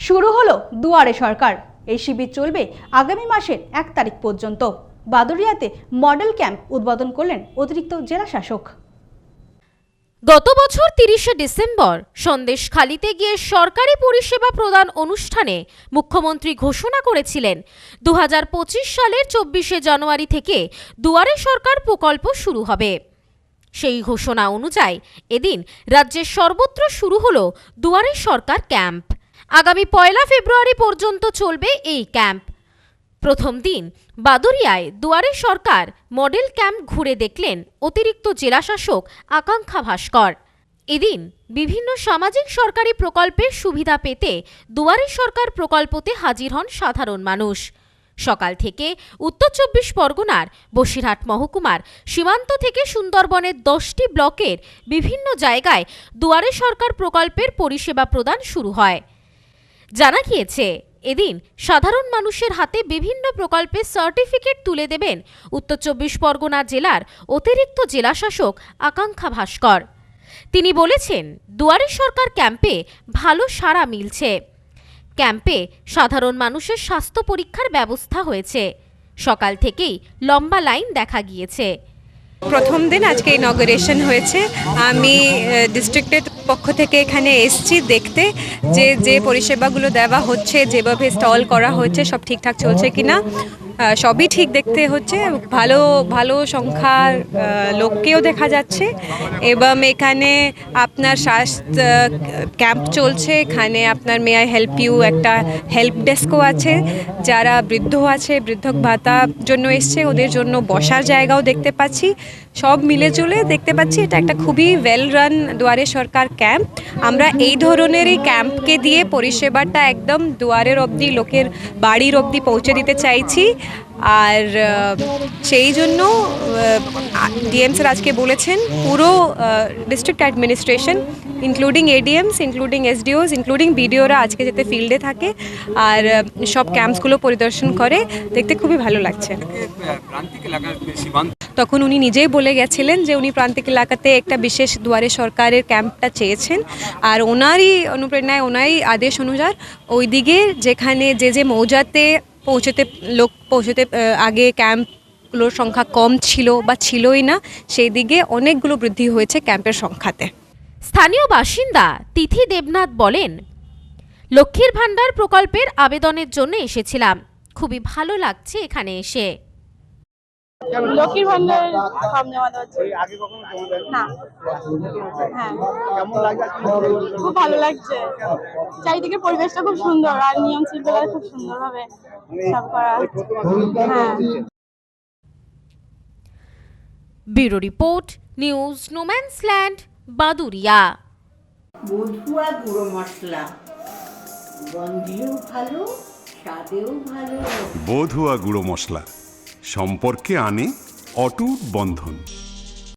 শুরু হলো দুয়ারে সরকার। এই শিবির চলবে আগামী মাসের এক তারিখ পর্যন্ত। বাদুরিয়াতে মডেল ক্যাম্প উদ্বোধন করলেন অতিরিক্ত জেলা শাসক। গত বছর তিরিশে ডিসেম্বর সন্দেশখালিতে গিয়ে সরকারি পরিষেবা প্রদান অনুষ্ঠানে মুখ্যমন্ত্রী ঘোষণা করেছিলেন দু হাজার পঁচিশ সালের চব্বিশে জানুয়ারি থেকে দুয়ারে সরকার প্রকল্প শুরু হবে। সেই ঘোষণা অনুযায়ী এদিন রাজ্যের সর্বত্র শুরু হলো দুয়ারে সরকার ক্যাম্প। আগামী পয়লা ফেব্রুয়ারি পর্যন্ত চলবে এই ক্যাম্প। প্রথম দিন, বাদুরিয়ায় দুয়ারে সরকার মডেল ক্যাম্প ঘুরে দেখলেন অতিরিক্ত জেলাশাসক আকাঙ্ক্ষা ভাস্কর। এদিন বিভিন্ন সামাজিক সরকারি প্রকল্পের সুবিধা পেতে দুয়ারে সরকার প্রকল্পতে হাজির হন সাধারণ মানুষ। সকাল থেকে উত্তর চব্বিশ পরগনার বসিরহাট মহকুমার সীমান্ত থেকে সুন্দরবনের দশটি ব্লকের বিভিন্ন জায়গায় দুয়ারে সরকার প্রকল্পের পরিষেবা প্রদান শুরু হয়। জানা গিয়েছে, এদিন সাধারণ মানুষের হাতে বিভিন্ন প্রকল্পের সার্টিফিকেট তুলে দেবেন উত্তর চব্বিশ পরগনা জেলার অতিরিক্ত জেলাশাসক আকাঙ্ক্ষা ভাস্কর। তিনি বলেছেন, দুয়ারে সরকার ক্যাম্পে ভালো সাড়া মিলছে। ক্যাম্পে সাধারণ মানুষের স্বাস্থ্য পরীক্ষার ব্যবস্থা হয়েছে। সকাল থেকেই লম্বা লাইন দেখা গিয়েছে। প্রথম দিন আজকে ইনগরেশন হয়েছে। আমি ডিস্ট্রিক্টের পক্ষ থেকে এখানে এসছি দেখতে যে যে পরিষেবাগুলো দেওয়া হচ্ছে, যেভাবে স্টল করা হচ্ছে সব ঠিকঠাক চলছে কিনা। সবই ঠিক দেখতে হচ্ছে। ভালো ভালো সংখ্যার লোককেও দেখা যাচ্ছে। এবং এখানে আপনার স্বাস্থ্য, ক্যাম্প চলছে। এখানে আপনার মে আই হেল্প ইউ একটা হেল্প ডেস্কও আছে। যারা বৃদ্ধ আছে, বৃদ্ধক ভাতার জন্য এসছে, ওদের জন্য বসার জায়গাও দেখতে পাচ্ছি। সব মিলে জুলে দেখতে পাচ্ছি এটা একটা খুবই ওয়েল রান দুয়ারে সরকার ক্যাম্প আমরা এই ধরনেরই ক্যাম্পকে দিয়ে পরিষেবাটা একদম দুয়ারের অবধি, লোকের বাড়ির অবধি পৌঁছে দিতে চাইছি। আর সেই জন্য ডিএম স্যার আজকে বলেছেন, পুরো district administration including ADMs including SDOs including বিডিওরা আজকে যাতে ফিল্ডে থাকে। আর সব ক্যাম্পসগুলো পরিদর্শন করে, দেখতে খুবই ভালো লাগছে। তখন উনি নিজেই বলে গেছিলেন যে উনি প্রান্তিক এলাকাতে একটা বিশেষ দুয়ারে সরকারের ক্যাম্পটা চেয়েছেন। আর ওনারই অনুপ্রেরণায়, ওনারই আদেশ অনুসার ওই দিকে যেখানে যে যে মৌজাতে পৌঁছতে, লোক পৌঁছতে আগে ক্যাম্পগুলোর সংখ্যা কম ছিল বা ছিলই না সেই দিকে অনেকগুলো বৃদ্ধি হয়েছে ক্যাম্পের সংখ্যাতে। স্থানীয় বাসিন্দা তিথি দেবনাথ বলেন, লক্ষ্মীর ভাণ্ডার প্রকল্পের আবেদনের জন্য এসেছিলাম। খুবই ভালো লাগছে এখানে এসে। লক্ষ্মীর ভান্ডার ফর্ম জমা দেওয়ার? না। হ্যাঁ? খুব ভালো লাগছে। চারিদিকে পরিবেশটা খুব সুন্দর আর নিয়ম শৃঙ্খলা খুব সুন্দরভাবে সব করা। হ্যাঁ। Bureau report news no man's land Baduria. Matua গুঁড়ো মশলা। গন্ধেও ভালো স্বাদেও ভালো। বধুয়া গুঁড়ো মশলা। সম্পর্কে আনে অটুট বন্ধন।